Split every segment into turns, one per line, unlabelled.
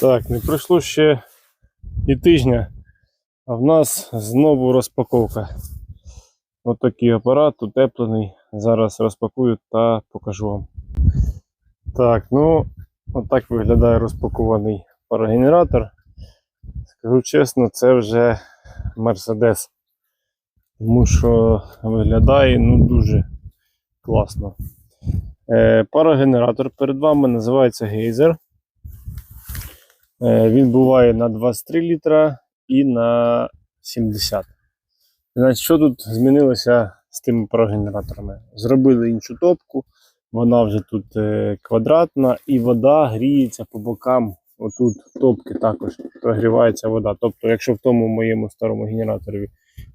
Так, не пройшло ще і тижня, а в нас знову розпаковка. Отакий апарат утеплений. Зараз розпакую та покажу вам. Так, ну, отак виглядає розпакований парогенератор. Скажу чесно, це вже Мерседес. Тому що виглядає ну, дуже класно. Е, парогенератор перед вами називається гейзер. Е, Він буває на 23 літра і на 70. Значить, що тут змінилося з тими парогенераторами? Зробили іншу топку, вона вже тут е, квадратна, і вода гріється по бокам. Отут топки також прогрівається вода. Тобто, якщо в тому моєму старому генераторі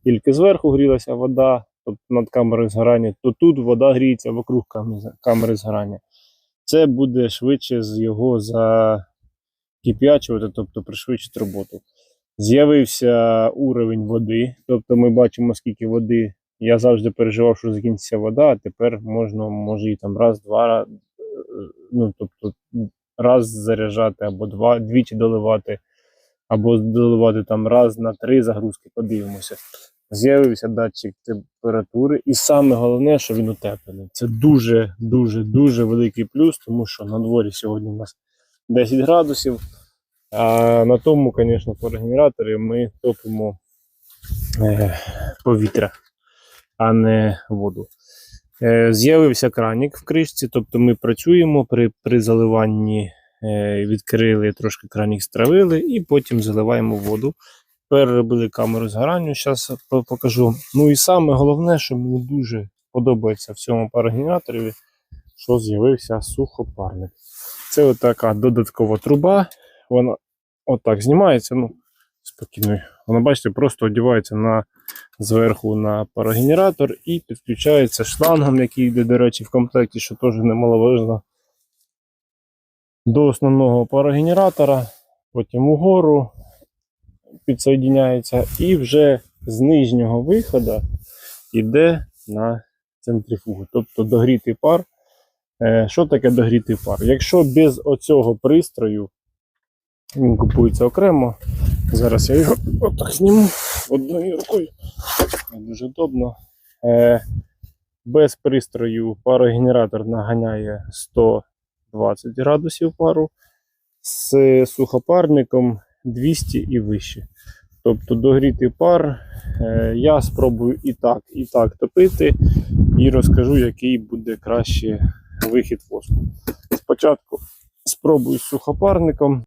тільки зверху грілася вода, тобто над камерою згорання, то тут вода гріється вокруг камери згорання. Це буде швидше з його закип'ячувати, тобто пришвидшити роботу. З'явився уровень води, тобто ми бачимо, скільки води. Я завжди переживав, що закінчиться вода, а тепер можна, може і там раз-два, е, ну тобто раз заряджати, або два, двічі доливати, або доливати там раз на три загрузки, подивимося. З'явився датчик температури, і саме головне, що він утеплений. Це дуже, дуже, дуже великий плюс, тому що на дворі сьогодні у нас 10 градусів. А на тому, звісно, парогенераторі ми топимо е, повітря, а не воду. Е, З'явився кранік в кришці, тобто ми працюємо при, при заливанні, е, відкрили трошки кранік, стравили і потім заливаємо воду. Переробили камеру згоранню, зараз покажу. Ну і саме головне, що мені дуже подобається в цьому парогенераторі, що з'явився сухопарник. Це отака додаткова труба. Вона отак знімається. Ну, спокійно. Вона, бачите, просто одягається на, зверху на парогенератор і підключається шлангом, який йде, до речі, в комплекті, що теж немаловажно. До основного парогенератора, потім угору підсоєдняється, і вже з нижнього виходу йде на центрифугу, тобто догрітий пар. Е, Що таке догрітий пар? Якщо без оцього пристрою він купується окремо. Зараз я його отак зніму одною рукою. Дуже удобно. Е, без пристрою парогенератор наганяє 120 градусів пару, з сухопарником 200 і вище. Тобто догрітий пар. Е, я спробую і так, і так топити, і розкажу, який буде краще вихід воску. Спочатку спробую з сухопарником.